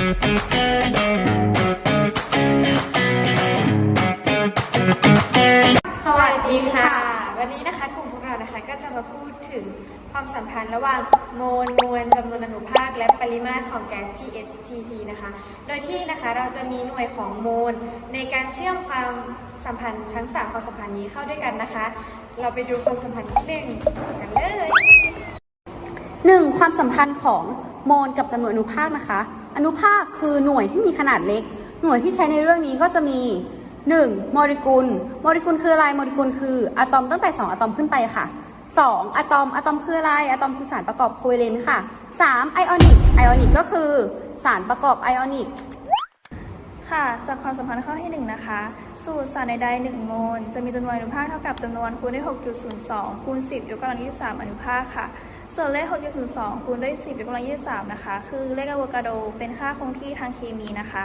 สวัสดีค่ะ วันนี้นะคะกลุ่มพวกเรานะคะก็จะมาพูดถึงความสัมพันธ์ระหว่างโมลมวลจำนวนอนุภาคและปริมาตรของแก๊ส TSTP นะคะ โดยที่นะคะเราจะมีหน่วยของโมลในการเชื่อมความสัมพันธ์ทั้งสามความสัมพันธ์นี้เข้าด้วยกันนะคะ เราไปดูความสัมพันธ์ที่หนึ่งกันเลยหนึ่งความสัมพันธ์ของโมลกับจำนวนอนุภาคนะคะ อนุภาคคือหน่วยที่มีขนาดเล็ก หน่วยที่ใช้ในเรื่องนี้ก็จะมี 1. โมเลกุล โมเลกุลคืออะไร โมเลกุลคืออะตอมตั้งแต่ 2 อะตอมขึ้นไปค่ะ 2. อะตอม อะตอมคืออะไร อะตอมคือสารประกอบโคเวเลนต์ค่ะ 3. ไอออนิก ไอออนิกก็คือสารประกอบไอออนิก ค่ะ จากความสัมพันธ์ข้อที่ 1 นะคะ สูตรสารใดๆ1โมล จะมีจำนวนอนุภาคเท่ากับจำนวนคูณด้วย6.02คูณ10ยกกำลัง23อนุภาคค่ะ ส่วนเลข6.02คูณด้วย 10ยกกำลัง23 นะคะ คือเลขอะโวคาโดเป็นค่าคงที่ทางเคมีนะคะ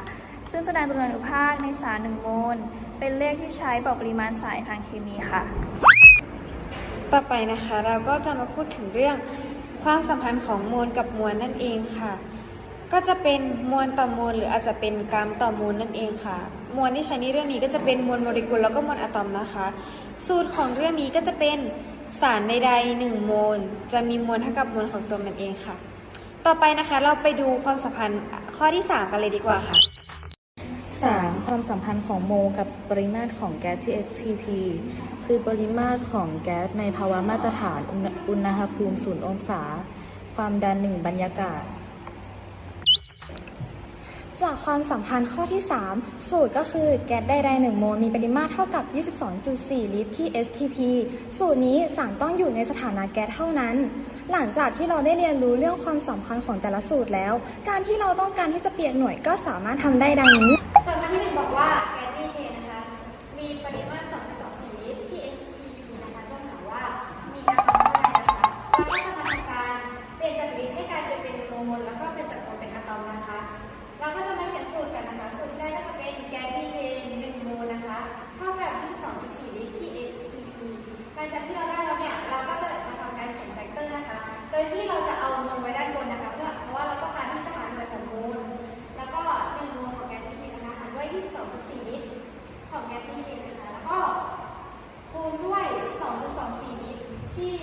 ซึ่งแสดงจำนวนอนุภาคในสาร1โมล เป็นเลขที่ใช้บอกปริมาณสารทางเคมีค่ะ ต่อไปนะคะเราก็จะมาพูดถึงเรื่องความสัมพันธ์ของมวลกับมวลนั่นเองค่ะ ก็จะเป็นมวลต่อมวลหรืออาจจะเป็นกรัมต่อมวลนั่นเองค่ะ มวลที่ใช้ในเรื่องนี้ก็จะเป็นมวลโมเลกุลแล้วก็มวลอะตอมนะคะ สูตรของเรื่องนี้ก็จะเป็น สารใดๆหนึ่งโมลจะมีมวลเท่ากับมวลของตัวมันเองค่ะ ต่อไปนะคะเราไปดูความสัมพันธ์ข้อที่สามกันเลยดีกว่าค่ะ 3. ความสัมพันธ์ของโมลกับปริมาตรของแก๊สที่ STP คือปริมาตรของแก๊สในภาวะมาตรฐานอุณอุณหภูมิ 0 องศา ความดัน 1 บรรยากาศ จากความสัมพันธ์ข้อที่ 3 สูตรก็คือแก๊สใดๆ1โมลมีปริมาตรเท่ากับ 22.4 ลิตรที่ STP สูตรนี้สารต้องอยู่ในสถานะแก๊สเท่านั้น หลังจากที่เราได้เรียนรู้เรื่องความสัมพันธ์ของแต่ละสูตรแล้ว การที่เราต้องการที่จะเปลี่ยนหน่วยก็สามารถทำได้ดังนี้ส่วนข้อที่หนึ่งบอกว่า 2.24มิลที่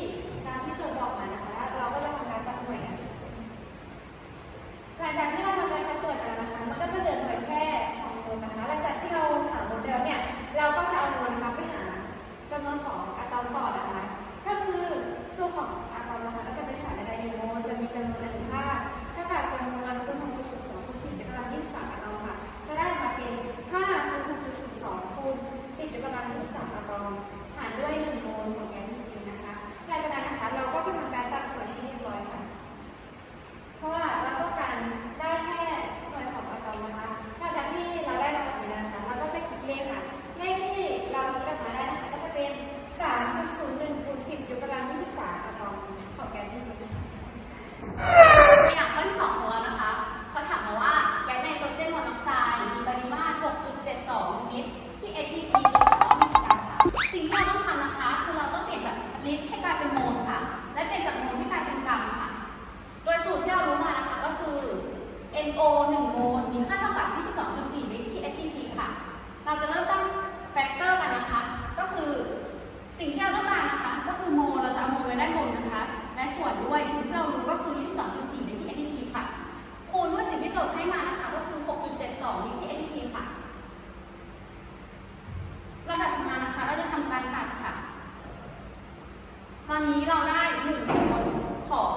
เราได้1โมลของ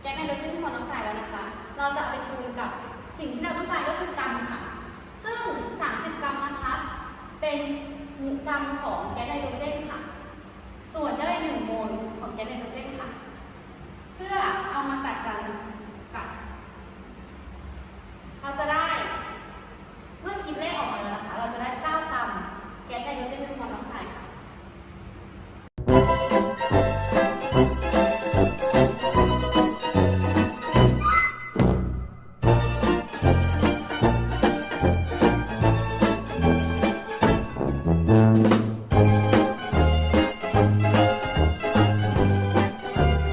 แก๊สไนโตรเจนมอนอกไซด์แล้วนะคะ เราจะเอาไปคูณกับสิ่งที่เราต้องการก็คือกรัมค่ะ ซึ่ง 30 กรัมนะคะ เป็นกรัมของแก๊สไนโตรเจนค่ะ ส่วนได้1โมลของแก๊สไนโตรเจนค่ะ เพื่อเอามาตัด